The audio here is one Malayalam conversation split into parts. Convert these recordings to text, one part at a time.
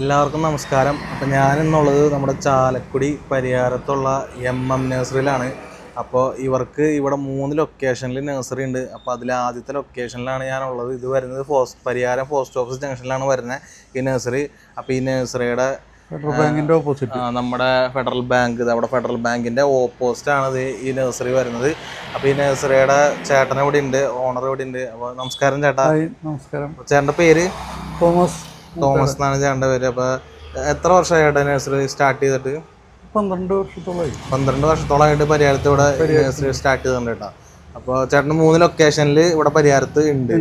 എല്ലാവർക്കും നമസ്കാരം. അപ്പോൾ ഞാനെന്നുള്ളത് നമ്മുടെ ചാലക്കുടി പരിയാരത്തുള്ള എം എം നഴ്സറിയിലാണ് അപ്പോൾ ഇവർക്ക് ഇവിടെ മൂന്ന് ലൊക്കേഷനിൽ നഴ്സറി ഉണ്ട്. അപ്പോൾ അതിൽ ആദ്യത്തെ ലൊക്കേഷനിലാണ് ഞാനുള്ളത്. ഇത് വരുന്നത് പോസ്റ്റ് പരിയാരം പോസ്റ്റ് ഓഫീസ് ജംഗ്ഷനിലാണ് വരുന്നത് ഈ നഴ്സറി അപ്പോൾ ഈ നഴ്സറിയുടെ ഫെഡറൽ ബാങ്കിന്റെ ഓപ്പോസിറ്റ് നമ്മുടെ ഫെഡറൽ ബാങ്ക് നമ്മുടെ ഫെഡറൽ ബാങ്കിന്റെ ഓപ്പോസിറ്റാണ് ഇത് ഈ നഴ്സറി വരുന്നത്. അപ്പോൾ ഈ നഴ്സറിയുടെ ചേട്ടൻ ഇവിടെ ഉണ്ട് ഓണർ ഇവിടെ ഉണ്ട്. അപ്പോൾ നമസ്കാരം ചേട്ടാ. നമസ്കാരം. ചേട്ടന്റെ പേര്? തോമസ്. തോമസ് എന്നാണ് ചേട്ടന്റെ പേര് അപ്പോൾ എത്ര വർഷമായിട്ട് നഴ്സറി സ്റ്റാർട്ട് ചെയ്തിട്ട്? പന്ത്രണ്ട് വർഷത്തോളമായി. പന്ത്രണ്ട് വർഷത്തോളമായിട്ട് പരിഹാരത്ത് ഇവിടെ നഴ്സറി സ്റ്റാർട്ട് ചെയ്തിട്ടുണ്ട് കേട്ടോ. അപ്പോൾ ചേട്ടന് മൂന്ന് ലൊക്കേഷനിൽ ഇവിടെ പരിഹാരത്ത് ഉണ്ട്.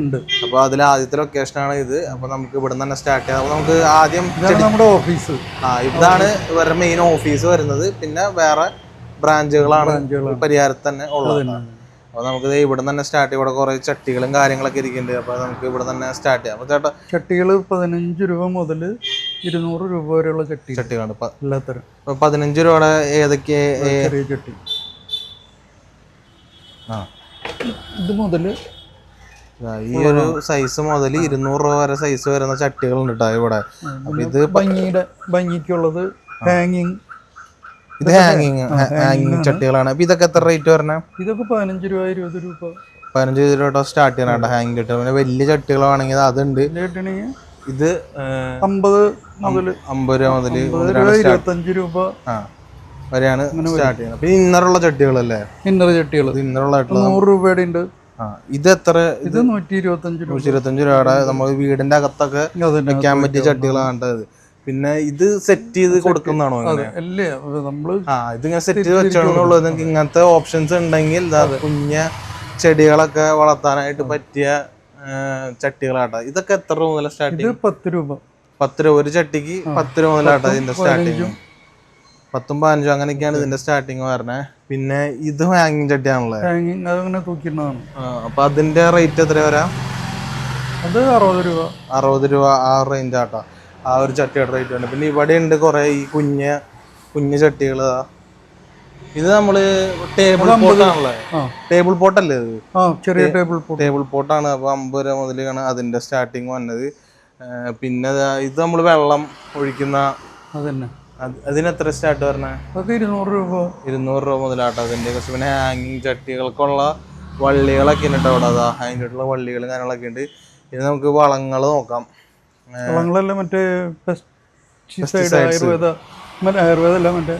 അപ്പോൾ അതിൽ ആദ്യത്തെ ലൊക്കേഷനാണ് ഇത്. അപ്പോൾ നമുക്ക് ഇവിടെ തന്നെ സ്റ്റാർട്ട് ചെയ്യാം. അപ്പോൾ നമുക്ക് ആദ്യം നമ്മുടെ ഓഫീസ് ആ ഇതാണ് ഇവരുടെ മെയിൻ ഓഫീസ് വരുന്നത്. പിന്നെ വേറെ ബ്രാഞ്ചുകളാണ് ബ്രാഞ്ചുകളാണ്. പരിഹാരത്ത് തന്നെ ഉള്ളത്. അപ്പോൾ നമുക്ക് ഇവിടെ തന്നെ സ്റ്റാർട്ട് ചെയ്യും. ഇവിടെ കുറേ ചട്ടികളും കാര്യങ്ങളൊക്കെ ഇരിക്കുന്നുണ്ട്. അപ്പോൾ നമുക്ക് ഇവിടെ തന്നെ സ്റ്റാർട്ട് ചെയ്യാം. അപ്പോൾ ചേട്ടാ ചട്ടികൾ പതിനഞ്ച് രൂപ മുതൽ ഇരുന്നൂറ് രൂപ വരെയുള്ള ചട്ടി ചട്ടികളാണ് എല്ലാത്തരം. അപ്പോൾ പതിനഞ്ച് രൂപയുടെ ഏതൊക്കെ ചെറിയ ചട്ടി. ആ. ഇത് മുതൽ ഈ ഒരു സൈസ് മുതൽ ഇരുന്നൂറ് രൂപ വരെ സൈസ് വരുന്ന ചട്ടികളുണ്ട് കേട്ടോ ഇവിടെ. അപ്പൊ ഇത് ഭംഗിയുടെ ഭംഗിക്കുള്ളത് ഹാങ്ങിങ് ഇത് ഹാങ്ങിങ് ഹാങ്ങിങ് ചട്ടികളാണ്. അപ്പൊ ഇതൊക്കെ എത്ര റേറ്റ് വരണേ? ഇതൊക്കെ പതിനഞ്ച് രൂപ ഇരുപത് രൂപ. പതിനഞ്ച് രൂപ സ്റ്റാർട്ട് ചെയ്യണം ഹാങ്ങിങ് കിട്ടും പിന്നെ വലിയ ചട്ടികളാണെങ്കിൽ അതുണ്ട്. ഇത് അമ്പത് മുതൽ അമ്പത് രൂപ മുതൽ രൂപ ഇരുപത്തഞ്ച് രൂപ ആ വരെയാണ് സ്റ്റാർട്ട് ചെയ്യുന്നത്. പിന്നെ ഇന്നറുള്ള ചട്ടികളല്ലേ? ഇന്നർ ചട്ടികൾ ഇന്നറുള്ള നൂറ് രൂപയുടെ ഉണ്ട്. ഇത് എത്ര? ഇത് നൂറ്റി ഇരുപത്തഞ്ച് രൂപ. നൂറ്റി ഇരുപത്തഞ്ച് രൂപയുടെ നമ്മൾ വീടിന്റെ അകത്തൊക്കെ വെക്കാൻ പറ്റിയ ചട്ടികളാണ് കണ്ടത് പിന്നെ ഇത് സെറ്റ് ചെയ്ത് കൊടുക്കുന്നതാണോ അല്ലേ നമ്മൾ ആ ഇതിങ്ങനെ സെറ്റ് ചെയ്ത് വെച്ചോന്നുള്ളൂ നിങ്ങൾക്ക് ഇങ്ങനത്തെ ഓപ്ഷൻസ് ഉണ്ടെങ്കിൽ കുഞ്ഞ ചെടികളൊക്കെ വളർത്താനായിട്ട് പറ്റിയ ചട്ടികളാട്ട. ഇതൊക്കെ എത്ര രൂപ മുതൽ സ്റ്റാർട്ടിങ് പത്ത് രൂപ. പത്ത് രൂപ. ഒരു ചട്ടിക്ക് പത്ത് രൂപ മുതലാട്ടോ ഇതിന്റെ സ്റ്റാർട്ടിങ് പത്തും പതിനഞ്ചും അങ്ങനെയൊക്കെയാണ് ഇതിന്റെ സ്റ്റാർട്ടിങ് പറഞ്ഞത് പിന്നെ ഇത് ഹാങ്ങിങ് ചട്ടിയാണല്ലേ? ഹാങ്ങിങ് അതങ്ങനെ തൂക്കിയിടുന്നതാണ്. ആ, അപ്പൊ അതിന്റെ റേറ്റ് എത്ര വരാം? അത് അറുപത് രൂപ. അറുപത് രൂപ ആ റേഞ്ച് ആട്ടോ. ആ ഒരു ചട്ടിയുടെ റേറ്റ് ഉണ്ട് പിന്നെ ഇവിടെ ഉണ്ട് കുറെ ഈ കുഞ്ഞ കുഞ്ഞു ചട്ടികൾ. ഇത് നമ്മൾ ടേബിൾ പോട്ടാണല്ലേ ടേബിൾ പോട്ടല്ലേ ഇത്? ചെറിയ ടേബിൾ ടേബിൾ പോട്ടാണ് അപ്പോൾ അമ്പത് രൂപ മുതലാണ് അതിന്റെ സ്റ്റാർട്ടിങ് വന്നത്. പിന്നെ ഇത് നമ്മൾ വെള്ളം ഒഴിക്കുന്ന അതന്നെ. അത് അതിന് എത്ര സ്റ്റാർട്ട് വരണേ? അതൊക്കെ ഇരുന്നൂറ് രൂപ. ഇരുന്നൂറ് രൂപ മുതലാട്ടോ അതിന്റെ കുറച്ച് പിന്നെ ഹാങ്ങിങ് ചട്ടികൾക്കുള്ള വള്ളികളൊക്കെ ഉണ്ട് കേട്ടോ അവിടെ. അതാ ഉള്ള വള്ളികളും കാര്യങ്ങളൊക്കെ ഉണ്ട്. ഇനി നമുക്ക് വളങ്ങൾ നോക്കാം. വളങ്ങളെല്ലാം മറ്റേ പെസ്റ്റിസൈഡ് ആയുർവേദ ആയുർവേദ അല്ല മറ്റേ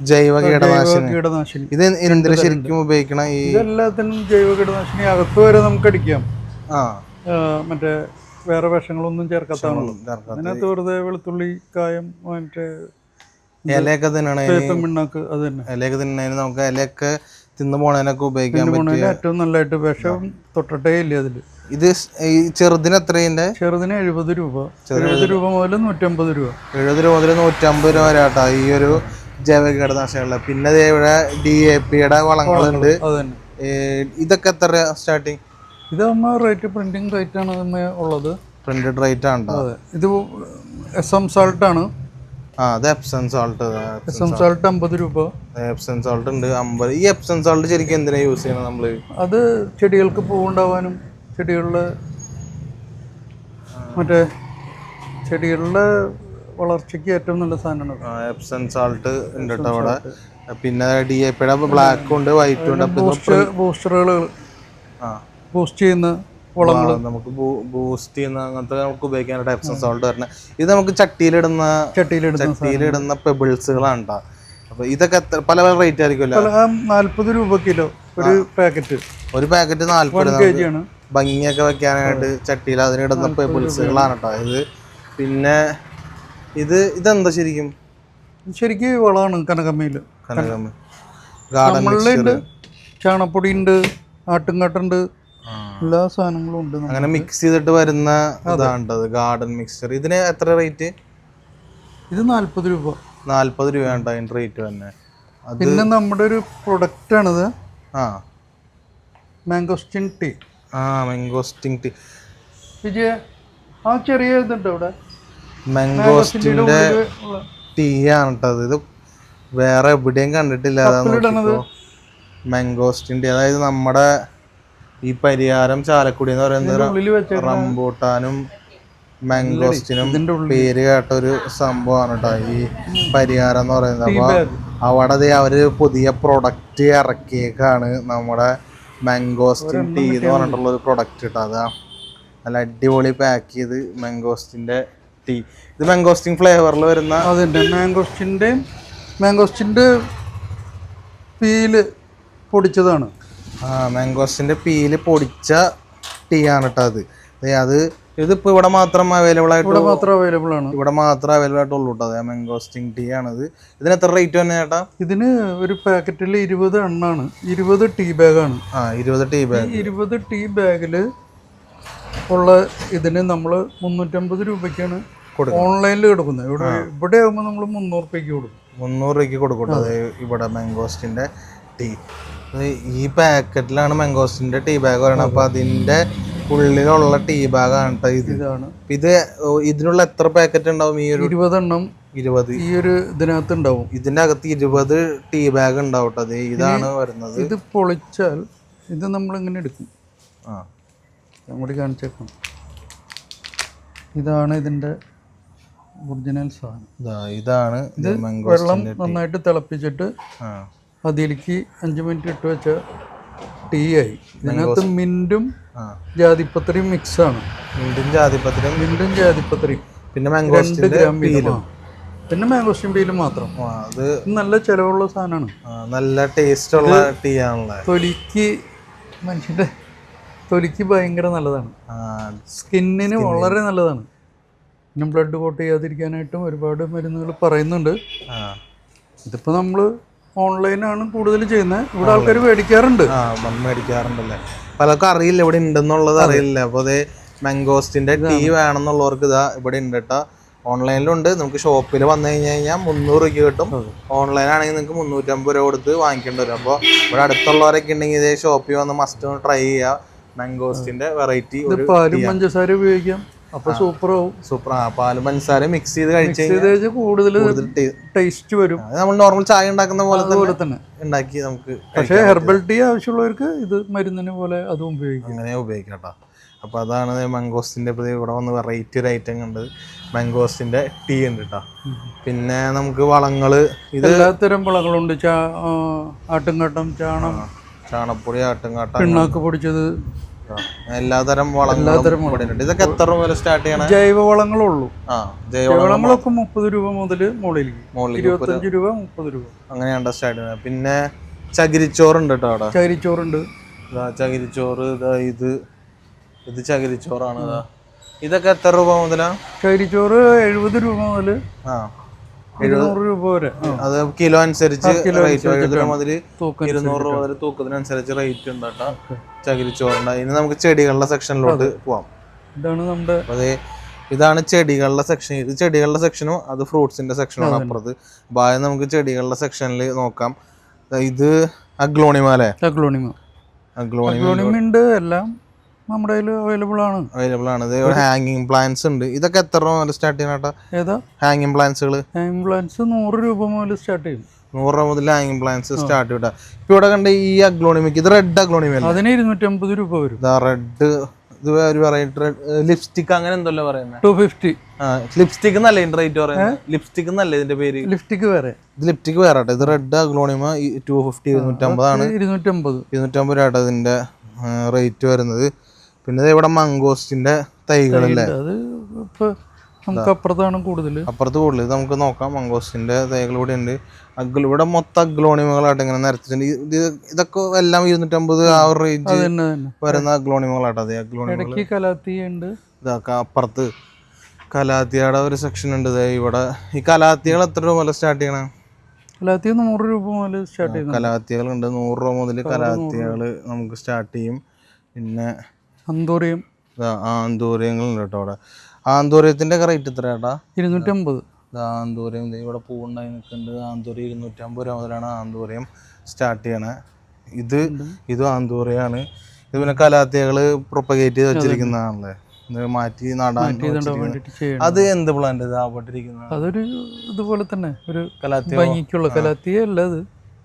ജൈവ കീടനാശിനി. ഇത് എന്തിനു ശരിക്കും ഉപയോഗിക്കണ ഈ ഇതെല്ലാത്തിനും ജൈവ കീടനാശിനി അകത്ത് വരെ നമുക്ക് അടിക്കാം. ആ. മറ്റേ വേറെ വിഷങ്ങളൊന്നും ചേർക്കാത്തതാണ് ചേർക്കാത്ത. അതിനകത്ത് വെറുതെ വെളുത്തുള്ളി കായം മറ്റേ ഇലയൊക്കെ തിന്നണേ പിണ്ണാക്ക് അത് തന്നെ. ഇലയൊക്കെ തിന്നതിന് നമുക്ക് ഇലയൊക്കെ തിന്നു പോണതിനൊക്കെ ഉപയോഗിക്കാൻ പറ്റിയ ഏറ്റവും നല്ലതായിട്ട് വിഷം തൊട്ടിട്ടേ ഇല്ല അതിൽ. ഇത് ഈ ചെറുതിന് എത്രയുണ്ട്? ചെറുതിന് എഴുപത് രൂപ. എഴുപത് രൂപ മുതൽ നൂറ്റമ്പത് രൂപ. എഴുപത് രൂപ മുതൽ നൂറ്റമ്പത് രൂപ വരെ ആട്ടോ ഈ ഒരു ജൈവ കീടനാശിനികൾ പിന്നെ ഇവിടെ ഡി എ പിയുടെ വളങ്ങളുണ്ട്. ഇതൊക്കെ എത്ര സ്റ്റാർട്ടിങ് ഇത് റേറ്റ് പ്രിന്റിംഗ് റേറ്റ് ആണ് ഉള്ളത്. പ്രിന്റഡ് റേറ്റ് ആണ്. ഇത് എസ് എം സാൾട്ട് ആണ്. ആ അത് Epsom salt S M salt അമ്പത് രൂപ. എപ്സം സോൾട്ട് ഉണ്ട് അമ്പത്. ഈ എപ്സം സോൾട്ട് ശരിക്കും എന്തിനാ യൂസ് ചെയ്യണം നമ്മൾ? അത് ചെടികൾക്ക് പൂവുണ്ടാവാനും ചെടികളുടെ മറ്റേ ചെടികളുടെ വളർച്ചയ്ക്ക് ഏറ്റവും നല്ല സാധനമാണ്. എപ്സം സോൾട്ട് ഉണ്ട് കേട്ടോ അവിടെ. പിന്നെ ഡി എ പിയുടെ ബ്ലാക്കും ഉണ്ട് വൈറ്റും ഉണ്ട് ബൂസ്റ്ററുകൾ ബൂസ്റ്റ് ചെയ്യുന്ന നമുക്ക് ബൂസ്റ്റ് ചെയ്യുന്ന അങ്ങനത്തെ നമുക്ക് ഉപയോഗിക്കാനായിട്ട് എപ്സം സോൾട്ട് വരണേ ഇത് നമുക്ക് ചട്ടിയിലിടുന്ന ചട്ടിയിലിടുന്ന പെബിൾസുകളാണ് അപ്പൊ ഇതൊക്കെ പല പല റേറ്റ് ആയിരിക്കുമല്ലോ നാൽപ്പത് രൂപ കിലോ ഒരു പാക്കറ്റ് ഒരു പാക്കറ്റ് നാല്പത് ഭംഗിയൊക്കെ വെക്കാനായിട്ട് ചട്ടിയിൽ അതിനിടുന്ന പെബിൾസുകളാണ് കേട്ടോ ഇത്. പിന്നെ ഇത് ഇതെന്താ ശരിക്കും? ശരിക്കും വളമാണ് കനകമ്മയിൽ കനകമ്മ. ഗാർഡൻ ചാണപ്പൊടിയുണ്ട് ചാണപ്പൊടി ഉണ്ട് ആട്ടുംകാട്ടുണ്ട് എല്ലാ സാധനങ്ങളും ഉണ്ട് അങ്ങനെ മിക്സ് ചെയ്തിട്ട് വരുന്ന ഇതാണ്ടത് ഗാർഡൻ മിക്സ്ചർ ഇതിന് എത്ര റേറ്റ് ഇത് നാൽപ്പത് രൂപ. നാല്പത് രൂപയാണ് അതിന്റെ റേറ്റ് തന്നെ? പിന്നെ നമ്മുടെ ഒരു പ്രൊഡക്റ്റ് ആണിത്. ആ. മാംഗോസ്റ്റിൻ ടീ ആ മാംഗോസ്റ്റിൻ ടീ വിജയ ആ ചെറിയ ഇതുണ്ട് അവിടെ. മാംഗോസ്റ്റിന്റെ ടീ ആണ് കേട്ടത് ഇത് വേറെ എവിടെയും കണ്ടിട്ടില്ല. അതാണ് മാംഗോസ്റ്റിന്റെ അതായത് നമ്മുടെ ഈ പരിഹാരം ചാലക്കുടി എന്ന് പറയുന്നത് റംബൂട്ടാനും മാംഗോസ്റ്റിനും പേര് കേട്ട ഒരു സംഭവമാണ് കേട്ടോ ഈ പരിഹാരം എന്ന് പറയുന്നത്. അപ്പൊ അവിടെ അവർ പുതിയ പ്രൊഡക്റ്റ് ഇറക്കിയേക്കാണ് നമ്മുടെ മാംഗോസ്റ്റിൻ ടീ എന്ന് പറഞ്ഞിട്ടുള്ള ഒരു പ്രൊഡക്റ്റ് കേട്ടോ അതാ. നല്ല അടിപൊളി പാക്ക് ചെയ്ത് മാംഗോസ്റ്റിന്റെ ടീ ഇത് മാംഗോസ്റ്റിൻ ഫ്ലേവറിൽ വരുന്ന അതിന്റെ മാംഗോസ്റ്റിന്റെ മാംഗോസ്റ്റിന്റെ പീൽ പൊടിച്ചതാണ്. ആ മാംഗോസിന്റെ പീൽ പൊടിച്ച ടീ ആണ് കേട്ടോ അത്. അത് ഇതിപ്പോൾ ഇവിടെ മാത്രം അവൈലബിൾ ആയിട്ട് ഇവിടെ മാത്രം അവൈലബിൾ ആണ്. ഇവിടെ മാത്രം അവൈലബിൾ ആയിട്ടുള്ളൂ കേട്ടോ അതെ. മാംഗോസ്റ്റിൻ ടീ ആണിത് ഇതിന് എത്ര റേറ്റ് തന്നെ ചേട്ടാ? ഇതിന് ഒരു പാക്കറ്റിൽ ഇരുപത് എണ്ണാണ്. ഇരുപത് ടീ ബാഗാണ് ആ ഇരുപത് ടീ ബാഗ് ഇരുപത് ടീ ബാഗിൽ ഉള്ള ഇതിന് നമ്മൾ മുന്നൂറ്റമ്പത് രൂപയ്ക്കാണ് ഓൺലൈനിൽ കൊടുക്കുന്നത്. ഇവിടെ ഇവിടെ ആകുമ്പോൾ നമ്മൾ മുന്നൂറ് രൂപയ്ക്ക് കൊടുക്കും. മുന്നൂറ് രൂപയ്ക്ക് കൊടുക്കും അതെ ഇവിടെ മാംഗോസ്റ്റിന്റെ ടീ. ഈ പാക്കറ്റിലാണ് മാംഗോസ്റ്റിന്റെ ടീ ബാഗ് പറയണത്. അപ്പൊ അതിന്റെ ഉള്ളിലുള്ള ടീ ബാഗ് ആണ് ഇത്. ഇതാണ്. ഇത് ഇതിനുള്ള എത്ര പാക്കറ്റ് ഉണ്ടാവും ഈ ഒരു ഇരുപതെണ്ണം ഇരുപത്. ഈ ഒരു ഇതിനകത്ത് ഉണ്ടാവും. ഇതിന്റെ അകത്ത് ഇരുപത് ടീ ബാഗ് ഉണ്ടാവും അത് ഇതാണ് വരുന്നത്. ഇത് പൊളിച്ചാൽ ഇത് നമ്മൾ ഇങ്ങനെ എടുക്കും. ആ. നമ്മുടെ കാണിച്ചേക്കാം. ഇതാണ് ഇതിന്റെ ഒറിജിനൽ സാധനം. ഇതാ ഇതാണ് ഇത് വെള്ളം നന്നായിട്ട് തിളപ്പിച്ചിട്ട് ആ. അതിലേക്ക് അഞ്ച് മിനിറ്റ് ഇട്ട് വെച്ച ടീ ആയി. ഇതിനകത്ത് മിന്റും ജാതിപത്രിയും മിക്സ് ആണ്. മിന്റും ജാതിപത്രം മിന്റും ജാതിപത്രിയും പിന്നെ രണ്ട് ഗ്രാം വീതം പിന്നെ മാംഗോസ്റ്റിൻ പീലും മാത്രം. അത് നല്ല ചിലവുള്ള സാധനമാണ്. നല്ല ടേസ്റ്റ് ഉള്ള ടീ ആണല്ലേ? തൊലിക്ക് മനുഷ്യന്റെ തൊലിക്ക് ഭയങ്കര നല്ലതാണ്. സ്കിന്നിന് വളരെ നല്ലതാണ്. പിന്നെ ബ്ലഡ് കോട്ട് ചെയ്യാതിരിക്കാനായിട്ടും ഒരുപാട് മരുന്നുകൾ പറയുന്നുണ്ട്. ഇതിപ്പോൾ നമ്മൾ ഓൺലൈനാണ് കൂടുതൽ ചെയ്യുന്നത്. ഇവിടെ ആൾക്കാർ മേടിക്കാറുണ്ട്. ആ മേടിക്കാറുണ്ടല്ലേ. പലർക്കും അറിയില്ല ഇവിടെ ഉണ്ടെന്നുള്ളത് അറിയില്ല. അപ്പൊ അതെ മാംഗോസ്റ്റിന്റെ ടീ വേണമെന്നുള്ളവർക്ക് ഇതാ ഇവിടെ ഉണ്ട് കേട്ടോ. ഓൺലൈനിലുണ്ട്. നമുക്ക് ഷോപ്പിൽ വന്നു കഴിഞ്ഞു കഴിഞ്ഞാൽ മുന്നൂറ് രൂപ കിട്ടും. ഓൺലൈൻ ആണെങ്കിൽ നിങ്ങൾക്ക് മുന്നൂറ്റമ്പത് രൂപ കൊടുത്ത് വാങ്ങിക്കേണ്ടി വരും. അപ്പോൾ ഇവിടെ അടുത്തുള്ളവരൊക്കെ ഉണ്ടെങ്കിൽ ഇതേ ഷോപ്പിൽ വന്ന് മസ്റ്റ് ഒന്ന് ട്രൈ ചെയ്യുക. മാംഗോസ്റ്റിന്റെ വെറൈറ്റി പാലും പഞ്ചസാര ഉപയോഗിക്കാം. അപ്പൊ സൂപ്പർ ആവും സൂപ്പർ ആ പാലും പഞ്ചസാര മിക്സ് ചെയ്ത് കഴിച്ച് ഇത് കൂടുതൽ ടേസ്റ്റ് വരും. നമ്മൾ നോർമൽ ചായ ഉണ്ടാക്കുന്ന പോലെ തന്നെ ഉണ്ടാക്കി നമുക്ക് പക്ഷേ ഹെർബൽ ടീ ആവശ്യമുള്ളവർക്ക് ഇത് മരുന്നിന് പോലെ അതും ഉപയോഗിക്കാം. അങ്ങനെ ഉപയോഗിക്കാം കേട്ടോ അപ്പോൾ അതാണ് മാംഗോസ്റ്റിന്റെ പ്രതി ഇവിടെ വന്ന് വെറൈറ്റി ഒരു ഐറ്റം കണ്ടത് മാംഗോസ്റ്റിന്റെ ടീ ഉണ്ട് കേട്ടോ പിന്നെ നമുക്ക് വളങ്ങൾ ഇത് എല്ലാത്തരം വളങ്ങളുണ്ട്. ചാ ആട്ടുംകാട്ടം ചാണം ചാണപ്പൊടി ആട്ടുംകാട്ടം പിണ്ണാക്ക് പൊടിച്ചത് എല്ലാതരം വളങ്ങളും ഇതൊക്കെ എത്ര രൂപ സ്റ്റാർട്ട് ചെയ്യണം? ജൈവ ഉള്ളൂ ആ ജൈവവളം വളങ്ങളൊക്കെ മുപ്പത് രൂപ മുതൽ മുകളിലേക്ക്. ഇരുപത്തഞ്ച് രൂപ മുപ്പത് രൂപ. അങ്ങനെയാണ് സ്റ്റാർട്ട് ചെയ്യുന്നത് പിന്നെ ചകിരിച്ചോറുണ്ട് കേട്ടോ അവിടെ. ചകിരിച്ചോറുണ്ട്. ചകിരിച്ചോറ് ഇതാ ഇത്. ഇത് ചകിരിച്ചോറാണ് ഇതാ. ഇതൊക്കെ എത്ര രൂപ മുതലാ? ചകിരിച്ചോറ് എഴുപത് രൂപ മുതൽ ആ. ഇരുന്നൂറ് രൂപ വരെ. അത് കിലോ അനുസരിച്ച് റേറ്റ് മുതൽ ഇരുന്നൂറ് രൂപ വരെ തൂക്കത്തിനനുസരിച്ച് റേറ്റ് ഉണ്ട് കേട്ടോ. ചകിരിച്ചോറുണ്ട് ഇനി നമുക്ക് ചെടികളുടെ സെക്ഷനിലോട്ട് പോവാം. ഇതാണ് നമ്മുടെ അതെ ഇതാണ് ചെടികളുടെ സെക്ഷൻ ഇത് ചെടികളുടെ സെക്ഷനും അത് ഫ്രൂട്ട്സിന്റെ സെക്ഷനുമാണ് അപ്പുറത്ത്. ബായം നമുക്ക് ചെടികളുടെ സെക്ഷനിൽ നോക്കാം. ഇത് അഗ്ലോണിമ അല്ലേ? അഗ്ലോണിമ. അഗ്ലോണിമ ഉണ്ട് എല്ലാം നമ്മുടെ കയ്യിൽ അവൈലബിൾ ആണ്. അവൈലബിൾ ആണ്. ഇത് ഹാങ്ങിങ് പ്ലാന്റ്സ് ഉണ്ട്. ഇതൊക്കെ എത്ര രൂപ മുതൽ സ്റ്റാർട്ട് ചെയ്യണം കേട്ടോ ഏതാ? ഹാങ്ങിങ് പ്ലാൻസുകൾ ഹാങ്ങിങ് പ്ലാൻസ് നൂറ് രൂപ മുതൽ സ്റ്റാർട്ട് ചെയ്യും. നൂറ് രൂപ മുതൽ ഹാങ്ങിങ് പ്ലാന്റ്സ് സ്റ്റാർട്ട് ചെയ്യട്ടാ ഇപ്പൊ ഇവിടെ കണ്ട ഈ അഗ്ലോണിമിക്ക് ഇത് റെഡ് അഗ്ലോണിമ അല്ലേ? അതിന് ഇരുന്നൂറ്റമ്പത് രൂപ വരും. ഇതാ റെഡ് ഇത് ഒരു വെറൈറ്റി ലിപ്സ്റ്റിക് അങ്ങനെ എന്തല്ലോ പറയുന്നത് ടു ഫിഫ്റ്റി ലിപ്സ്റ്റിക് എന്നല്ല ഇതിന്റെ റേറ്റ് പറയുന്നത് ലിപ്സ്റ്റിക് എന്നല്ല ഇതിന്റെ പേര്? ലിപ്സ്റ്റിക് വേറെ. ഇത് ലിപ്സ്റ്റിക് വേറെ ഇത് റെഡ് അഗ്ലോണിമ ടു ഫിഫ്റ്റി ഇരുന്നൂറ്റമ്പതാണ്. ഇരുന്നൂറ്റമ്പത്. ഇരുന്നൂറ്റമ്പത് രൂപ ഇതിന്റെ റേറ്റ് വരുന്നത്. പിന്നെ ഇവിടെ മംഗോസ്റ്റിന്റെ തൈകളല്ലേ? അത് ഇപ്പൊ നമുക്ക് അപ്പുറത്താണ് കൂടുതൽ അപ്പുറത്ത് കൂടുതൽ നമുക്ക് നോക്കാം. മംഗോസ്റ്റിന്റെ തൈകൾ ഇവിടെ ഉണ്ട്. അഗ്ലോ ഇവിടെ മൊത്തം അഗ്ലോണിമകളായിട്ട് ഇങ്ങനെ നിരത്തിട്ടുണ്ട് ഇത് ഇതൊക്കെ എല്ലാം ഇരുന്നൂറ്റമ്പത് ആ ഒരു റേഞ്ച് വരുന്ന അഗ്ലോണിമകളാട്ടോ അതെ കലാത്തി ഉണ്ട്. ഇതാക്കാം അപ്പുറത്ത് കലാത്തിയുടെ ഒരു സെക്ഷൻ ഉണ്ട് ഇവിടെ. ഈ കലാത്തികൾ എത്ര രൂപ മുതൽ സ്റ്റാർട്ട് ചെയ്യണം? കലാത്തി നൂറ് രൂപ മുതൽ സ്റ്റാർട്ട് ചെയ്യണം കലാത്തികൾ ഉണ്ട്. നൂറ് രൂപ മുതൽ കലാത്തികൾ നമുക്ക് സ്റ്റാർട്ട് ചെയ്യും. പിന്നെ അന്തോറിയം. ആന്തൂര്യങ്ങളുണ്ട് കേട്ടോ അവിടെ. ആന്തൂര്യത്തിന്റെ റേറ്റ് എത്ര ചേട്ടാ ഇരുന്നൂറ്റമ്പത്. ആന്തൂര്യം ഇവിടെ പൂവുണ്ടായി നിൽക്കുന്നുണ്ട്. ആന്തൂര്യം ഇരുന്നൂറ്റമ്പത് രൂപ മുതലാണ് ആന്തൂര്യം സ്റ്റാർട്ട് ചെയ്യണേ. ഇത് ഇതും ആന്തൂറിയാണ് ഇത് പിന്നെ കലാത്തികൾ പ്രൊപ്പഗേറ്റ് ചെയ്ത് വെച്ചിരിക്കുന്നതാണല്ലേ? മാറ്റി നടാൻ അത് എന്ത് പ്ലാന്റ് അതൊരു ഇതുപോലെ തന്നെ ഒരു കലാത്തി ഭംഗിക്കുള്ള കലാത്തിയല്ല അത്.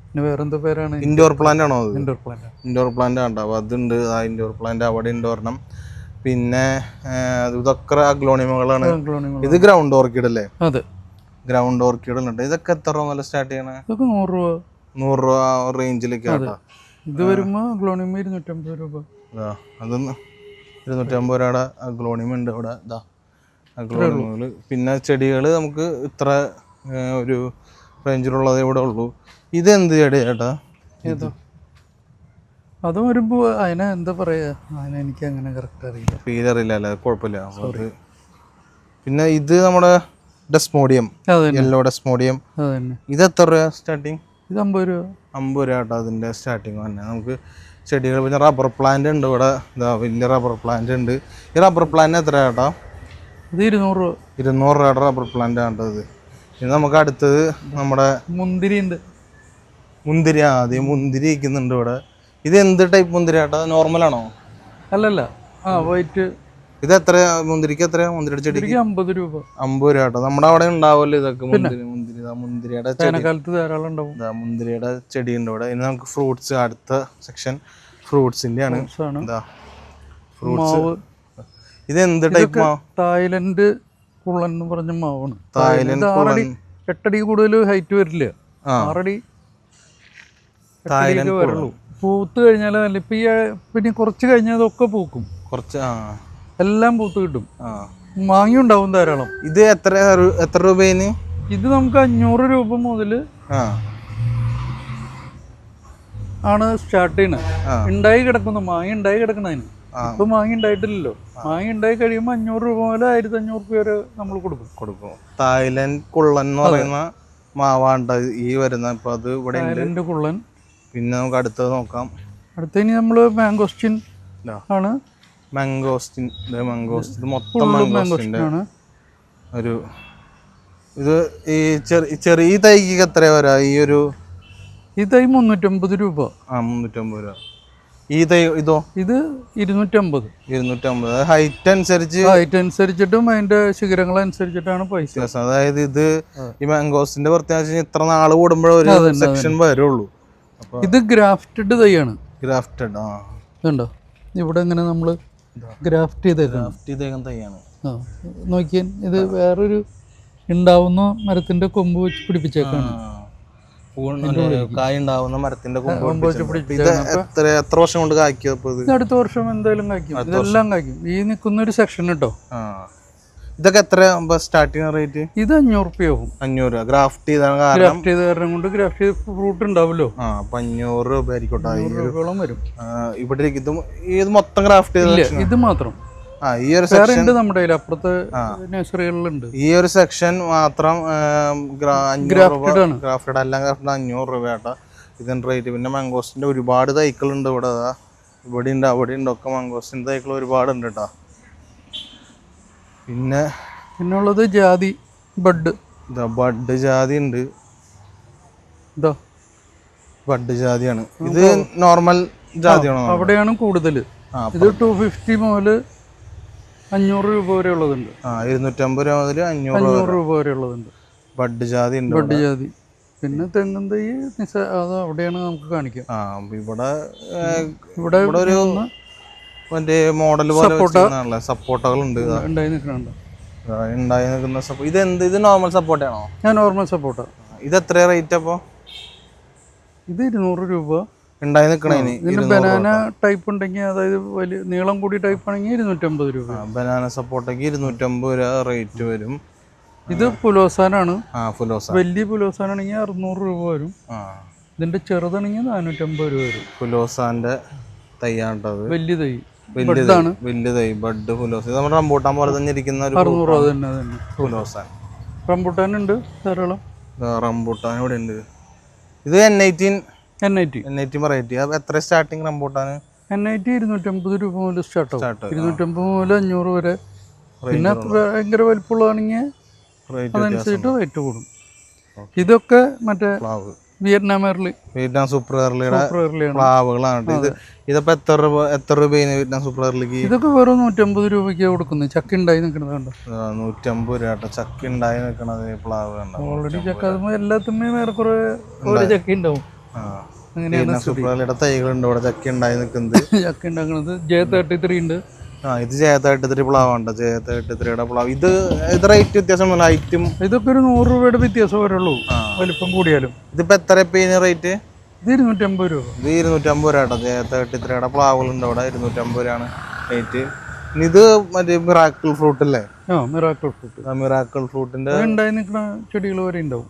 പിന്നെ വേറെന്തോ പേരാണ്? ഇൻഡോർ പ്ലാന്റ് ആണോ അത്? ഇൻഡോർ പ്ലാന്റ് ഇൻഡോർ പ്ലാന്റ് ആണ് അപ്പോൾ അതുണ്ട്. ആ ഇൻഡോർ പ്ലാന്റ് അവിടെ ഉണ്ട് ഒരെണ്ണം പിന്നെ ഇതൊക്കെ അഗ്ലോണിമകളാണ്. ഇത് ഗ്രൗണ്ട് ഓർക്കിഡ് അല്ലേ? അതെ. ഗ്രൗണ്ട് ഓർക്കിഡ് ഉണ്ട്. ഇതൊക്കെ എത്ര രൂപ മുതൽ സ്റ്റാർട്ട് ചെയ്യണേ? ഇതൊക്കെ നൂറ് രൂപ. നൂറ് രൂപ റേഞ്ചിലേക്ക് ഇത് വരുമ്പോ ഗ്ലോണിമ ഇരുന്നൂറ്റമ്പത് രൂപ. അതൊന്ന് ഇരുന്നൂറ്റമ്പത് രൂപയുടെ അഗ്ലോണിമ ഉണ്ട് ഇവിടെ. ഇതാ അഗ്ലോണിമകൾ പിന്നെ ചെടികൾ നമുക്ക് ഇത്ര ഒരു റേഞ്ചിലുള്ളതേ ഇവിടെ ഉള്ളൂ. ഇത് എന്ത് ചെടി ചേട്ടാ? ഏതോ അതും ഒരു അതിനെ എന്താ പറയാ? അതിനെ എനിക്ക് അങ്ങനെ കറക്റ്റ് അറിയില്ല. പേരറിയില്ല അല്ലേ കുഴപ്പമില്ല അത് പിന്നെ ഇത് നമ്മുടെ ഡെസ്മോഡിയം യെല്ലോ ഡെസ്മോഡിയം ഇത് എത്ര രൂപ സ്റ്റാർട്ടിങ് ഇത് അമ്പത് രൂപ. അമ്പത് രൂപ കേട്ടോ അതിന്റെ സ്റ്റാർട്ടിങ് തന്നെ. നമുക്ക് ചെടികൾ പിന്നെ റബ്ബർ പ്ലാന്റ് ഉണ്ട് ഇവിടെ. ഇതാ വലിയ റബ്ബർ പ്ലാന്റ് ഉണ്ട്. ഈ റബ്ബർ പ്ലാന്റ് എത്ര കേട്ടോ ഇത് ഇരുന്നൂറ് രൂപ. ഇരുന്നൂറ് രൂപയുടെ റബ്ബർ പ്ലാന്റ് ആണ് ഇത്. ഇനി നമുക്ക് അടുത്തത് നമ്മുടെ മുന്തിരി ഉണ്ട് മുന്തിരി ആദ്യം മുന്തിരി ഇരിക്കുന്നുണ്ട് ഇവിടെ. ഇത് എന്ത് ടൈപ്പ് മുന്തിരി നോർമൽ നോർമലാണോ അല്ലല്ല. ആ വൈറ്റ് ഇത് എത്ര മുന്തിരിക്ക് എത്ര മുന്തിരിയുടെ ചെടിക്ക് അമ്പത് രൂപ. അമ്പത് രൂപ കേട്ടോ നമ്മുടെ അവിടെ ഉണ്ടാവുമല്ലോ ഇതൊക്കെ മുന്തിരി മുന്തിരി. മുന്തിരിയുടെ വേനൽക്കാലത്ത് ധാരാളം ഉണ്ടാവും. മുന്തിരിയുടെ ചെടി ഉണ്ട് ഇവിടെ. ഇനി നമുക്ക് ഫ്രൂട്ട്സ് അടുത്ത സെക്ഷൻ ഫ്രൂട്ട്സിന്റെ ആണ്. ഫ്രൂട്ട്സ് ഇത് എന്ത് ടൈപ്പ് തായ്ലൻഡ് കുള്ളൻ എന്ന് പറഞ്ഞ മാവാണ്. തായ്ലൻഡ് ആറടി? എട്ടടി കൂടുതൽ ഹൈറ്റ് വരില്ല. ആറടി തായ്ലൻഡ് വരുള്ളൂ. പൂത്ത് കഴിഞ്ഞാൽ നല്ല ഇപ്പം ഈ പിന്നെ കുറച്ച് കഴിഞ്ഞാൽ അതൊക്കെ പൂക്കും. കുറച്ച് എല്ലാം പൂത്ത് കിട്ടും. മാങ്ങ ഉണ്ടാവും ധാരാളം. ഇത് എത്ര എത്ര രൂപയിന് ഇത് നമുക്ക് അഞ്ഞൂറ് രൂപ മുതൽ ആണ് സ്റ്റാർട്ട് ചെയ്യണത്. ഉണ്ടായി കിടക്കുന്നു മാങ്ങ ഉണ്ടായി കിടക്കണതിന്. ഇപ്പൊ മാങ്ങ ഉണ്ടായിട്ടില്ലല്ലോ മാങ്ങ ഉണ്ടായി കഴിയുമ്പോൾ അഞ്ഞൂറ് രൂപ മുതൽ ആയിരത്തി അഞ്ഞൂറ് രൂപ വരെ നമ്മൾ കൊടുക്കും. കൊടുക്കും. തായ്ലൻഡ് കുള്ളൻ എന്ന് പറയുന്ന മാവാണ്ട് ഈ വരുന്ന. ഇപ്പൊ അത് ഇവിടെ തായ്ലൻഡ് കുള്ളൻ. പിന്നെ നമുക്ക് അടുത്തത് നോക്കാം. അടുത്ത ഇനി നമ്മൾ മാംഗോസ്റ്റിൻ ആണ്. മംഗോസ്റ്റിൻ മംഗോസ്റ്റിൻ മൊത്തം ഫുള്ളും മാംഗോസ്റ്റിൻ ആണ് ഒരു ഇത് ഈ ചെറിയ ചെറിയ തൈക്ക് എത്ര വരാ? ഈ ഒരു ഈ തൈ മുന്നൂറ്റമ്പത് രൂപ. ആ മുന്നൂറ്റമ്പത് രൂപ. ഈ തൈ ഇതോ? ഇത് ഇരുന്നൂറ്റമ്പത്. ഇരുന്നൂറ്റമ്പത്. ഹൈറ്റ് അനുസരിച്ച് ഹൈറ്റ് അനുസരിച്ചിട്ടും അതിന്റെ ശിഖരങ്ങൾ അനുസരിച്ചിട്ടാണ് പൈസ അതായത് ഇത് ഈ മാംഗോസിന്റെ പ്രത്യേകിച്ച് ഇത്ര നാൾ കൂടുമ്പോഴേ ഒരു സെക്ഷൻ വരുള്ളൂ. ഇത് ഗ്രാഫ്റ്റഡ് തൈയാണ്. ഗ്രാഫ്റ്റഡ് ആ. ഇതുണ്ടോ ഇവിടെ ഇങ്ങനെ നമ്മൾ ഗ്രാഫ്റ്റ് ചെയ്തേക്കാണ് ഗ്രാഫ്റ്റ് ചെയ്തേക്കാൻ തൈയാണ്. ആ നോക്കിയാൽ ഇത് വേറൊരു ഉണ്ടാവുന്ന മരത്തിന്റെ കൊമ്പ് വെച്ച് പിടിപ്പിച്ചേക്കാണ്. കായ ഉണ്ടാവുന്ന മരത്തിന്റെ. ഇത് എത്ര എത്ര വർഷം കൊണ്ട് കായ്ക്കും ഇത്? അടുത്ത വർഷം എന്തായാലും കായ്ക്കും. ഇതെല്ലാം കായ്ക്കും. ഈ നിൽക്കുന്ന ഒരു സെക്ഷൻ കേട്ടോ ഇതൊക്കെ എത്ര സ്റ്റാർട്ടിങ് റേറ്റ് ഇത് അഞ്ഞൂറ് റുപ്യാവും അഞ്ഞൂറ് ഗ്രാഫ്റ്റ് ചെയ്ത ഗ്രാഫ്റ്റ് ചെയ്ത കാരണം കൊണ്ട് ഗ്രാഫ്റ്റ് ചെയ്ത് ഫ്രൂട്ട് ഉണ്ടാവല്ലോ ആ അപ്പൊ അഞ്ഞൂറ് രൂപ ആയിരിക്കട്ടെ. വരും. ഇവിടെ ഇത് മൊത്തം ഗ്രാഫ്റ്റ് ചെയ്ത ഇത് മാത്രം. ഈ ഒരു സെക്ഷൻ നമ്മുടെ കയ്യിൽ അപ്പുറത്തെ നഴ്സറികളിലുണ്ട് ഈ ഒരു സെക്ഷൻ മാത്രം. ഗ്രാഫ്റ്റഡ് എല്ലാം ഗ്രാഫ്റ്റഡ് അഞ്ഞൂറ് രൂപ കേട്ടോ ഇതിന്റെ റേറ്റ് പിന്നെ മാംഗോസിന്റെ ഒരുപാട് തൈക്കളുണ്ട് ഇവിടെ. ഇവിടെ ഉണ്ട് അവിടെ ഉണ്ട് ഒക്കെ മാംഗോസിന്റെ തൈക്കൾ ഒരുപാടുണ്ട് കേട്ടോ. പിന്നെ പിന്നുള്ളത് ജാതി ബഡ്. ഇതാ ബഡ് ജാതി ഉണ്ട്. ഇതാ. ബഡ് ജാതിയാണ്. ഇത് നോർമൽ ജാതിയാണോ? അവിടെയാണ് കൂടുതൽ ഇത് ടു ഫിഫ്റ്റി മുതൽ അഞ്ഞൂറ് രൂപ വരെ ഉള്ളതുണ്ട്. ആ ഇരുന്നൂറ്റമ്പത് രൂപ മുതൽ അഞ്ഞൂറ് രൂപ അഞ്ഞൂറ് രൂപ വരെ ഉള്ളതുണ്ട്. ബഡ് ജാതി ഉണ്ട് ബഡ് ജാതി പിന്നെ തെങ്ങും തൈ നിസ അത് അവിടെയാണ് നമുക്ക് കാണിക്കുക ആ ഇവിടെ ഇവിടെ ഇവിടെ ഒരു മറ്റേ മോഡൽ പോലെ വെച്ചിരുന്നാണല്ലേ സപ്പോർട്ടകൾ ഉണ്ട് ഉണ്ടായി നിൽക്കുന്നുണ്ട്. ഉണ്ടായി നിൽക്കുന്ന സപ്പോ ഇത് എന്ത് ഇത് നോർമൽ സപ്പോർട്ടാണോ ഞാൻ നോർമൽ സപ്പോർട്ടാണ് ഇത് എത്ര റേറ്റ് അപ്പോൾ ഇത് ഇരുന്നൂറ് രൂപ. ഉണ്ടായി നിൽക്കണതിന് ഇതിന് ബനാന ടൈപ്പ് ഉണ്ടെങ്കിൽ അതായത് വലിയ നീളം കൂടി ടൈപ്പ് ആണെങ്കിൽ ഇരുന്നൂറ്റമ്പത് രൂപ. ബനാന സപ്പോർട്ടൊക്കെ ഇരുന്നൂറ്റമ്പത് രൂപ റേറ്റ് വരും. ഇത് പുലോസാനാണ്. വലിയ പുലോസാനാണെങ്കിൽ അറുന്നൂറ് രൂപ വരും. ഇതിന്റെ ചെറുതാണെങ്കിൽ നാനൂറ്റമ്പത് രൂപ വരും. പുലോസാന്റെ തൈയാണ്ടത് വലിയ തൈ. വലിയ തൈ വലിയ തൈ ബഡ് പുലോസ. നമ്മുടെ റംബൂട്ടാൻ പോലെ തന്നെ ഇരിക്കുന്ന ഒരു അറുന്നൂറ് രൂപ തന്നെ പുലോസാൻ തന്നെ പുലോസാൻ. റംബൂട്ടാൻ ഉണ്ട് ധാരാളം. റംബൂട്ടാൻ ഇവിടെ ഉണ്ട്. ഇത് N eighteen N I T N eighteen variety എത്ര സ്റ്റാർട്ടിങ് റംബൂട്ടാണ് എൻ ഐ ടി ഇരുന്നൂറ്റമ്പത് രൂപ മുതൽ സ്റ്റാർട്ട് ആവും. ഇരുന്നൂറ്റമ്പത് മുതൽ അഞ്ഞൂറ് വരെ. പിന്നെ ഭയങ്കര വലിപ്പമുള്ളതാണെങ്കിൽ അതനുസരിച്ചിട്ട് റേറ്റ് കൂടും. ഇതൊക്കെ മറ്റേ വിയറ്റ്നാം എർലി വിയറ്റ്നാം സൂപ്പർ എർലിയുടെ പ്ലാവുകളാണ്. ഇത് ഇതിപ്പോ എത്ര രൂപ എത്ര രൂപയാണ് വിയറ്റ്നാം സൂപ്പർ എർലിക്ക് ഇതൊക്കെ വെറും നൂറ്റമ്പത് രൂപയ്ക്ക് കൊടുക്കുന്നത്. ചക്ക ഉണ്ടായി നിൽക്കുന്നത് കണ്ടോ? നൂറ്റമ്പത് രൂപ ചക്ക ഉണ്ടായി നിൽക്കണത് പ്ലാവ് കണ്ടോ? ഓൾറെഡി ചക്ക അതുമ്പോ എല്ലാത്തുമ്മയും ഏറെക്കുറെ ഒരു ചക്ക ഉണ്ടാവും അങ്ങനെയാണ് വിയറ്റ്നാം സൂപ്പർ എർലിയുടെ തൈകളുണ്ട് ഇവിടെ ചക്ക ഉണ്ടായി നിൽക്കുന്നത് ചക്ക ഉണ്ടാക്കുന്നത് ജെ തേർട്ടി ത്രീ ഉണ്ട്. ആ ഇത് ജയത്തേട്ടത്തിരി പ്ലാവുണ്ട് ജയത്തേട്ടത്തിരിയുടെ പ്ലാവ്. ഇത് ഇത് റേറ്റ് വ്യത്യാസം ലൈറ്റും ഇതൊക്കെ ഒരു നൂറ് രൂപയുടെ വ്യത്യാസം വരുള്ളൂ വലിപ്പം കൂടിയാലും. ഇതിപ്പോ എത്ര പേന് റേറ്റ് ഇത് ഇരുന്നൂറ്റമ്പത് രൂപ. ഇത് ഇരുന്നൂറ്റമ്പത് രൂപ കേട്ടോ ജയത്തേട്ടത്തിരിയുടെ പ്ലാവുകളുണ്ട് അവിടെ ഇരുന്നൂറ്റമ്പത് രൂപയാണ് റേറ്റ് ഇത് മറ്റേ മിറാക്കിൾ ഫ്രൂട്ട് അല്ലേ? ആ മിറാക്കിൾ ഫ്രൂട്ട് മിറാക്കിൾ ഫ്രൂട്ടിന്റെ ഉണ്ടായി നിൽക്കുന്ന ചെടികൾ വരെ ഉണ്ടാവും.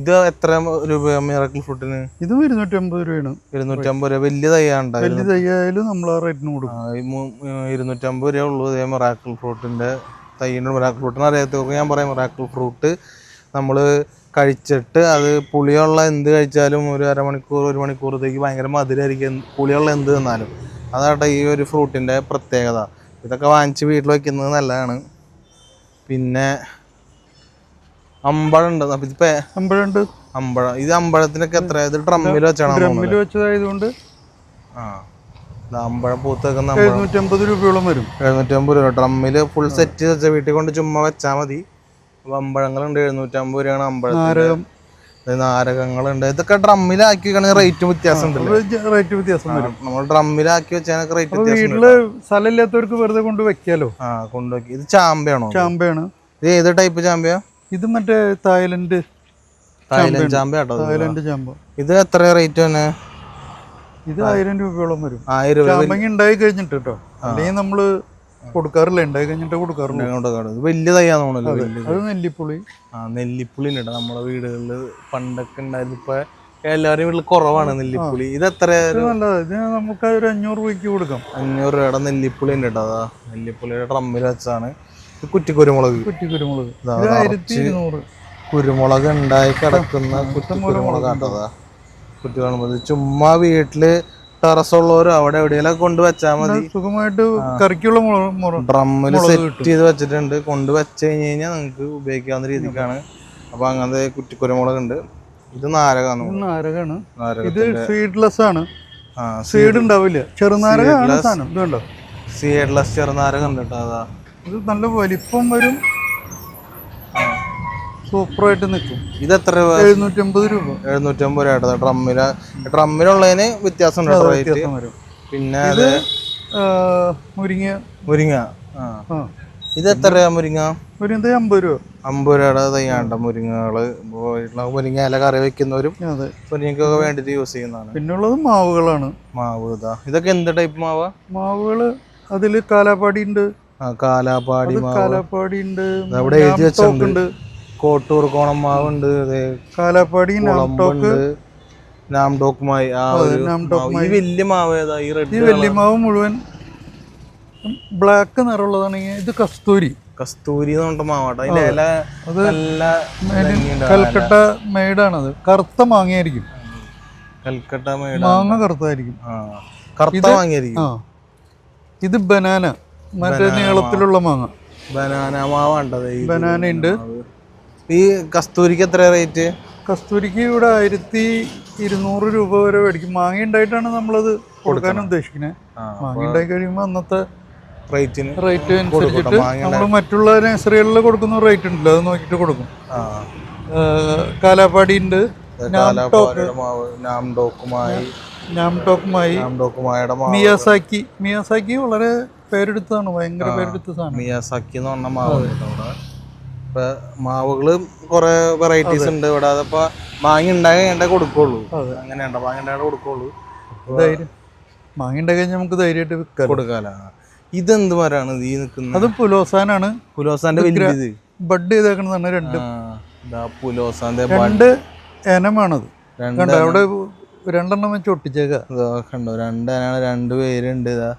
ഇത് എത്ര രൂപ മിറാക്കിൾ ഫ്രൂട്ടിന് ഇതും ഇരുന്നൂറ്റമ്പത് രൂപയാണ്. ഇരുന്നൂറ്റമ്പത് രൂപ. വലിയ തയ്യാണ്ട് വലിയ തയ്യായാലും നമ്മൾ ആ റേറ്റിന് കൊടുക്കും. ഇരുന്നൂറ്റമ്പത് രൂപ ഉള്ളൂ ഇതേ മിറാക്കിൾ ഫ്രൂട്ടിന്റെ തൈയിന്റെ മിറാക്കിൾ ഫ്രൂട്ടിന് അറിയാത്തവർക്ക് ഞാൻ പറയാം മിറാക്കിൾ ഫ്രൂട്ട് നമ്മൾ കഴിച്ചിട്ട് അത് പുളിയുള്ള എന്ത് കഴിച്ചാലും ഒരു അരമണിക്കൂർ ഒരു മണിക്കൂറത്തേക്ക് ഭയങ്കര മധുരമായിരിക്കും എന്ത് പുളിയുള്ള എന്ത് തിന്നാലും. അതാട്ടെ ഈ ഒരു ഫ്രൂട്ടിന്റെ പ്രത്യേകത. ഇതൊക്കെ വാങ്ങിച്ച് വീട്ടിൽ വയ്ക്കുന്നത് നല്ലതാണ്. പിന്നെ അമ്പഴുണ്ട് അമ്പഴുണ്ട് അമ്പഴം ഇത് അമ്പഴത്തിനൊക്കെ എത്ര? ഇത് ഡ്രമ്മിൽ വെച്ചാണ് ഡ്രമ്മിൽ വെച്ചതായതുകൊണ്ട് ആ അമ്പഴം പൂത്ത് വെക്കുന്ന എഴുന്നൂറ്റമ്പത് രൂപയോളം വരും. എഴുന്നൂറ്റമ്പത് രൂപ ഡ്രമ്മിൽ ഫുൾ സെറ്റ് വെച്ച വീട്ടിൽ കൊണ്ട് ചുമ്മാ വെച്ചാൽ മതി. അമ്പഴങ്ങളുണ്ട്. എഴുന്നൂറ്റമ്പത് രൂപയാണ് നാരകം. നാരകങ്ങളുണ്ട്. ഇതൊക്കെ ഡ്രമ്മിലാക്കി വെക്കണമെങ്കിൽ റേറ്റ് വ്യത്യാസം ഉണ്ടല്ലോ റേറ്റ് വ്യത്യാസം വരും. നമ്മൾ ഡ്രമ്മിലാക്കി വെച്ചാൽ റേറ്റ് വീട്ടിൽ. വീട്ടിൽ സ്ഥലമില്ലാത്തവർക്ക് വെറുതെ കൊണ്ട് വെക്കാലോ? ആ കൊണ്ടുപോയി ഇത് ചാമ്പയാണോ? ചാമ്പയാണ്. ഇത് ഏത് ടൈപ്പ് ചാമ്പയാ? ഇത് മറ്റേ തായ്ലൻഡ് തായ്ലൻഡ് ചാമ്പ കേട്ടോ. തായ്ലൻഡ് ചാമ്പ. ഇത് എത്ര റേറ്റ് തന്നെ ഇത് ആയിരം രൂപയോളം വരും. ആയിരം രൂപ ഉണ്ടായി കഴിഞ്ഞിട്ട് കേട്ടോ. അല്ലെങ്കിൽ നമ്മൾ കൊടുക്കാറില്ല ഉണ്ടായി കഴിഞ്ഞിട്ട് കൊടുക്കാറുണ്ട് വലിയ തയ്യാന്ന് തോന്നല്ലോ അത് നെല്ലിപ്പുളി. ആ നെല്ലിപ്പുളി ഉണ്ട് നമ്മളെ വീടുകളിൽ പണ്ടൊക്കെ ഉണ്ടായിരുന്നു ഇപ്പൊ എല്ലാവരും വീട്ടിൽ കുറവാണ് നെല്ലിപ്പുളി. ഇത് എത്ര ഇത് ഇത്? നമുക്ക് ഒരു അഞ്ഞൂറ് രൂപയ്ക്ക് കൊടുക്കാം. അഞ്ഞൂറ് രൂപയുടെ നെല്ലിപ്പുളി ഉണ്ട് കേട്ടോ. അതാ നെല്ലിപ്പുളിയുടെ ഡ്രമ്മിൽ വെച്ചാണ് കുറ്റിക്കുരുമുളക്. കുറ്റിക്കുരുമുളക്. കുറ്റി കുരുമുളക് ആയിരത്തി ഇരുന്നൂറ്. കുരുമുളക് ഉണ്ടായി കിടക്കുന്ന കുറ്റിക്കുരുമുളക് കേട്ടതാ കുറ്റി ഇത് ചുമ്മാ വീട്ടിൽ ടെറസ് ഉള്ളവരും അവിടെ എവിടെയെങ്കിലും കൊണ്ട് വെച്ചാൽ മതി. സുഖമായിട്ട് കറിക്കുള്ള ഡ്രമ്മിൽ സെറ്റ് ചെയ്ത് വെച്ചിട്ടുണ്ട്. കൊണ്ട് വെച്ച് കഴിഞ്ഞ് കഴിഞ്ഞാൽ നിങ്ങൾക്ക് ഉപയോഗിക്കാവുന്ന രീതിക്കാണ്. അപ്പൊ അങ്ങനത്തെ കുറ്റിക്കുരുമുളക് ഉണ്ട് ഇത് നാരകാണ് നാരകാണ്. നാരക ഇത് സീഡ്ലെസ് ആണ്. സീഡ് ഉണ്ടാവില്ല. ചെറുനാരകാണ് സാധനം. സീഡ്ലെസ് ചെറുനാരകം ഉണ്ട് കേട്ടോ അതാ. ഇത് നല്ല വലിപ്പം വരും. സൂപ്പറായിട്ട് നിൽക്കും. ഇത് എത്ര രൂപ? എഴുന്നൂറ്റമ്പത് രൂപ. എഴുന്നൂറ്റമ്പത് രൂപ കേട്ടോ. ഡ്രമ്മിൽ ഡ്രമ്മിലുള്ളതിന് വ്യത്യാസം ഉണ്ട് റേറ്റ്. വരും. പിന്നെ ഇത് മുരിങ്ങ. മുരിങ്ങ. ആ. ഇത് എത്ര രൂപ മുരിങ്ങ? മുരിങ്ങ അമ്പത് രൂപ. അമ്പത് രൂപയുടെ തയ്യാണ്ട മുരിങ്ങകൾ. മുരിങ്ങ ഇല കറി വെക്കുന്നവരും അതെ. മുരിങ്ങക്കൊക്കെ വേണ്ടിട്ട് യൂസ് ചെയ്യുന്നതാണ്. പിന്നുള്ളത് മാവുകളാണ്. മാവ് ഇതാ. ഇതൊക്കെ എന്ത് ടൈപ്പ് മാവാ? മാവുകൾ അതിൽ കാലാപ്പാടി ഉണ്ട്. കാലാപ്പാടി കാലാപ്പാടി ഉണ്ട്. അവിടെ എഴുതി വെച്ചിട്ടുണ്ട്. ഉണ്ട് കോട്ടൂർ കോണം മാവുണ്ട് ദേ കാലാപ്പാടി കുളമ്പുണ്ട്. നാംഡോക്കുമായി ആ ഒരു മാവ്. ഈ വലിയ മാവ് ഏതാ? ഈ ഈ റെഡ് വല്യമാവ് മുഴുവൻ ബ്ലാക്ക് നിറമുള്ളതാണെങ്കിൽ ഇത് കസ്തൂരി. കസ്തൂരി എന്ന് പറഞ്ഞ മാവാട്ടോ. അതിന്റെ ഇല നല്ല ഭംഗിയുണ്ട്. കൽക്കട്ട മെയ്ഡാണത് കറുത്ത മാങ്ങയായിരിക്കും. കൽക്കട്ട മേട മാങ്ങ കറുത്തായിരിക്കും ആ കറുത്ത വാങ്ങിയായിരിക്കും ആ ഇത് ബനാന. മറ്റേ നീളത്തിലുള്ള മാങ്ങ. ബനാന മാവാണ്ടത് ബനാന ഉണ്ട് ഈ കസ്തൂരിക്ക് എത്ര റേറ്റ് കസ്തൂരിക്ക് ഇവിടെ ആയിരത്തി ഇരുന്നൂറ് രൂപ വരെ മേടിക്കും. മാങ്ങ ഉണ്ടായിട്ടാണ് നമ്മളത് കൊടുക്കാൻ ഉദ്ദേശിക്കുന്നത് മാങ്ങ ഉണ്ടായി കഴിയുമ്പോൾ അന്നത്തെ റേറ്റിന് റേറ്റ് അനുസരിച്ചിട്ട് നമ്മൾ മറ്റുള്ള നഴ്സറികളിൽ കൊടുക്കുന്ന റേറ്റ് ഉണ്ടല്ലോ അത് നോക്കിയിട്ട് കൊടുക്കും. കാലാപ്പാടി ഉണ്ട് മിയാസാക്കി. മിയാസാക്കി വളരെ പേരെടുത്തതാണ് ഭയങ്കര പേരെടുത്ത സാധനം. മിയാസാക്കി എന്ന് പറഞ്ഞ മാവ് ഇപ്പൊ മാവുകൾ കുറെ വെറൈറ്റീസ് ഉണ്ട്. ഇവിടെ അതിപ്പോ മാങ്ങ ഉണ്ടാകേണ്ട കൊടുക്കുള്ളൂ. അങ്ങനെ അങ്ങനെയുണ്ടോ. മാങ്ങ ഉണ്ടായിട്ട് കൊടുക്കുള്ളൂ. മാങ്ങ ഉണ്ടായി കഴിഞ്ഞാൽ നമുക്ക് ധൈര്യമായിട്ട് വിൽക്കാം കൊടുക്കാല. ഇതെന്ത് മരാണ് ഈ നിൽക്കുന്നത് അത് പുലോസാനാണ്. പുലോസാന്റെ വലിയത് ബഡ് ചെയ്തേക്കണതാണ് രണ്ട് ഇതാ പുലോസാന്റെ രണ്ട് ഇനമാണത് രണ്ട് കണ്ടോ? അവിടെ രണ്ടെണ്ണം വെച്ച് ഒട്ടിച്ചേക്ക. ഇതാ കണ്ടോ? രണ്ടാണ് രണ്ട് പേരുണ്ട് ഇതാ.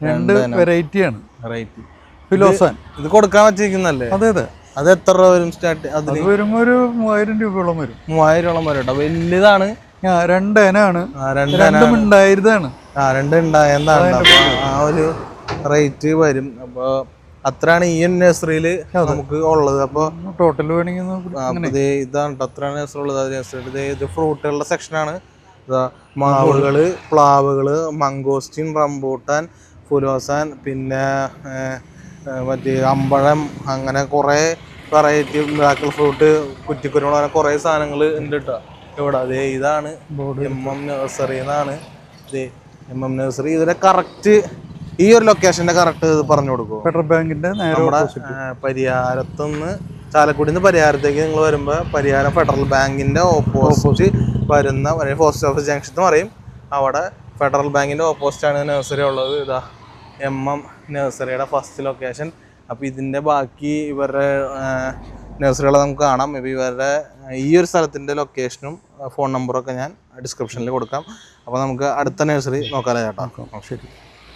രണ്ട് വെറൈറ്റിയാണ് വെറൈറ്റി ഫിലോസാൻ ഇത് കൊടുക്കാൻ വെച്ചിരിക്കുന്നല്ലേ അതെ അതെ. അത് എത്ര രൂപ വരും സ്റ്റാർട്ട് അതിന് അത് വരുമ്പോൾ ഒരു മൂവായിരം രൂപയോളം വരും. മൂവായിരോളം വരും കേട്ടോ വലുതാണ്? ആ രണ്ട് ഇനാണ് ആ രണ്ട് ഉണ്ടായിരുന്നതാണ് ആ രണ്ട് ഉണ്ടായെന്നാണ് ആ ഒരു റേറ്റ് വരും. അപ്പൊ അത്രയാണ് ഈ നഴ്സറിയിൽ നമുക്ക് ഉള്ളത്. അപ്പൊ ടോട്ടൽ വേണമെങ്കിൽ ഇതാണ് അത്രയാണ് നഴ്സറി ഉള്ളത്. നഴ്സറി ദേ ഇത് ഫ്രൂട്ടുകളുടെ സെക്ഷനാണ് മാവുകൾ പ്ലാവുകൾ മംഗോസ്റ്റിൻ റംബൂട്ടാൻ ഫുലോസാൻ പിന്നെ മറ്റേ അമ്പഴം അങ്ങനെ കുറേ വെറൈറ്റി മിറാക്കിൾ ഫ്രൂട്ട് കുറ്റിക്കുരുമുളക് അങ്ങനെ കുറേ സാധനങ്ങൾ ഉണ്ട് കേട്ടോ ഇവിടെ അതെ ഇതാണ് എം എം നഴ്സറി എന്നാണ്. ഇതേ എം എം നഴ്സറി ഇതിന്റെ കറക്റ്റ് ഈ ഒരു ലൊക്കേഷന്റെ കറക്റ്റ് പറഞ്ഞു കൊടുക്കും ഫെഡറൽ ബാങ്കിന്റെ നമ്മുടെ പരിഹാരത്തുനിന്ന് ചാലക്കുടി നിന്ന് പരിഹാരത്തേക്ക് നിങ്ങൾ വരുമ്പോൾ പരിഹാരം ഫെഡറൽ ബാങ്കിന്റെ ഓപ്പോസിറ്റ് വരുന്ന പോസ്റ്റ് ഓഫീസ് ജംഗ്ഷൻ എന്ന് പറയും. അവിടെ ഫെഡറൽ ബാങ്കിന്റെ ഓപ്പോസിറ്റ് ആണ് നഴ്സറി ഉള്ളത്. ഇതാ എം എം നഴ്സറിയുടെ ഫസ്റ്റ് ലൊക്കേഷൻ അപ്പോൾ ഇതിന്റെ ബാക്കി ഇവരുടെ നഴ്സറികളെ നമുക്ക് കാണാം. ഇപ്പോൾ ഇവരുടെ ഈ ഒരു സ്ഥലത്തിന്റെ ലൊക്കേഷനും ഫോൺ നമ്പറൊക്കെ ഞാൻ ഡിസ്ക്രിപ്ഷനിൽ കൊടുക്കാം. അപ്പോൾ നമുക്ക് അടുത്ത നഴ്സറി നോക്കാമല്ലോ ചേട്ടാ? ശരി.